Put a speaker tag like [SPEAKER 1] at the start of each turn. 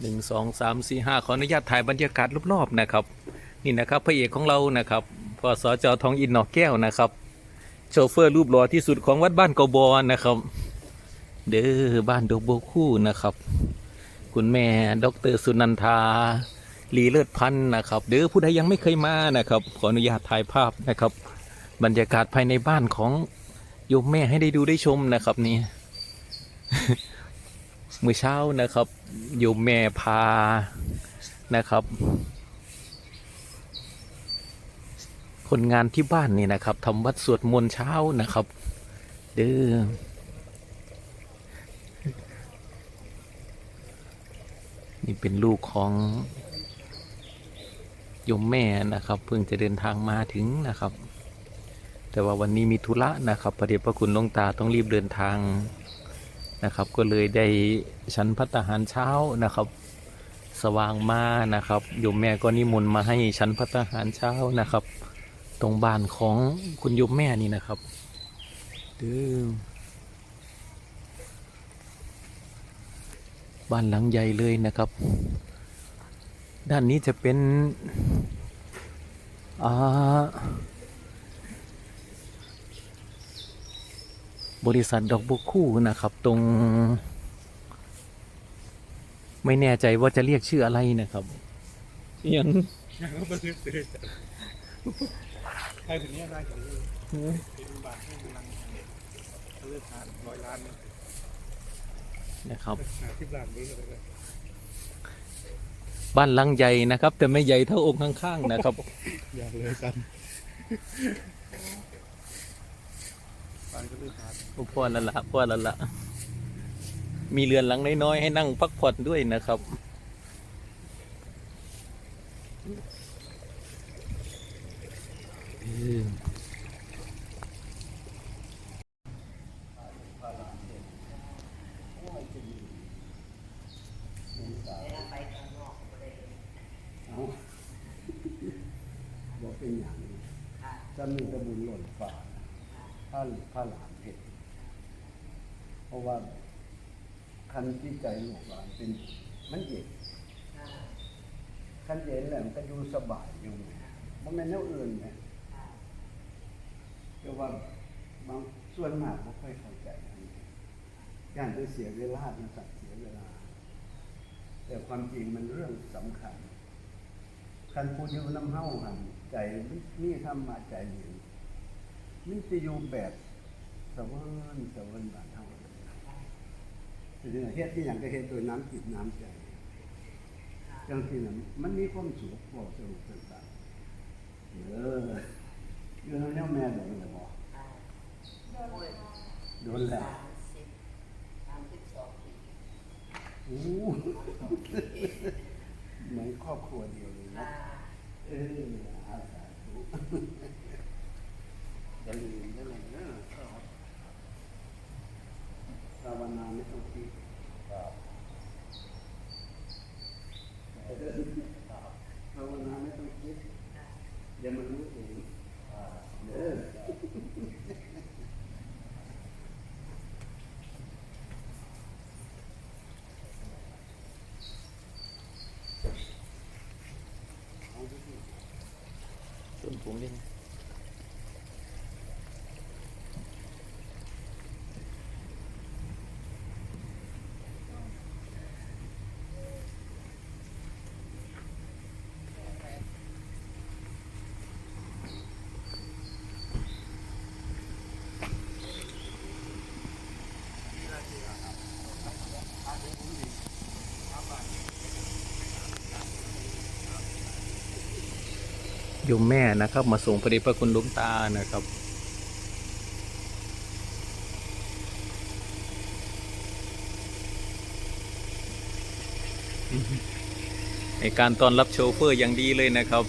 [SPEAKER 1] หนึ่งสองสามสี่ห้าขออนุญาตถ่ายบรรยากาศรอบๆนะครับ นี่นะครับพระเอกของเรานะครับพอสจทองอินหนอกแก้วนะครับ โชเฟอร์รูปหล่อที่สุดของวัดบ้านกบอนะครับ เด้อบ้านดอกบัวคู่นะครับ คุณแม่ดรสุนันทาลีเลิศพันธ์นะครับ เด้อผู้ใดยังไม่เคยมานะครับ ขออนุญาตถ่ายภาพนะครับ บรรยากาศภายในบ้านของโยมแม่ให้ได้ดูได้ชมนะครับนี่ มื้อเช้านะครับโยมแม่พานะครับ คนงานที่บ้านนี่นะครับทำวัดสวดมนต์เช้านะครับ เด้อนี่เป็นลูกของยมแม่นะครับเพิ่งจะเดินทางมาถึงนะครับ แต่ว่าวันนี้มีธุระนะครับพระเดชพระคุณลงตาต้องรีบเดินทาง นะครับ ก็เลยได้ชั้นพัตตาหารเช้านะครับ สว่างมานะครับโยมแม่ก็นิมนต์มาให้ชั้นพัตตาหารเช้านะครับ ตรงบ้านของคุณโยมแม่นี่นะครับเด้อบ้านหลังใหญ่เลยนะครับ ด้านนี้จะเป็นอ่า บริษัทดอกบุกคู่นะครับ ตรง ไม่แน่ใจว่าจะเรียกชื่ออะไรนะครับยัง
[SPEAKER 2] ยังก็บันทึกเลยใครถึงเนี้ยได้ถึงนี้เป็นบาทให้กำลังเลือกทานร้อยล้านเนี่ย
[SPEAKER 1] นะครับ
[SPEAKER 2] หาที่บาทนี้ก็ได้
[SPEAKER 1] บ้านหลังใหญ่นะครับ แต่ไม่ใหญ่เท่าองค์ข้างๆนะครับ
[SPEAKER 2] อยากเลยกัน บานก็เลือกทาน
[SPEAKER 1] พ่อละละพ่อละละมีเรือนหลังน้อยๆให้นั่งพักผ่อนด้วยนะครับ
[SPEAKER 3] บอกเป็นอย่างนี้จะมีกระบุญหล่นฝ่า ถ้าถ้าหลานเห็นเพราะว่าคันที่ใจลูกหลานเป็นมันเย็นคันเย็นแหละมันก็อยู่สบายอยู่มันไม่นแนวอื่นไงแต่ว่าบางส่วนมากไม่ค่อยเข้าใจอันนี้ย่านไปเสียเวลานสัตว์เสียเวลา แต่ความจริงมันเรื่องสำคัญคันพูดอยู่น้ำเฮ้าหันใจนี่ทำมาใจเย็น นี่จะอยู่แบบสะเวินสะเวินบานเท่าแต่เนี่เฮ็ดที่อย่างก็เฮ็ดโดยน้ำจิตน้ำใจจังที่นั้นมันมีความสุขบอกสนุกต่างๆเออยู่ในแนวแม่โดนเลยบอกโดนแล้วโอ้เหมือนครอบครัวเดียวเลยนะเอออาสาธุอย่าลืมได้เลยนะครับภาวนาไม่ต้องคิดครับ ภาวนาไม่ต้องคิดอย่ามันรู้เองเออเอาดิ
[SPEAKER 1] ส่วนผมนี่โยมแม่นะครับ มาส่งพระเดชพระคุณหลวงตานะครับ ในการตอนรับโชเฟอร์อย่างดีเลยนะครับ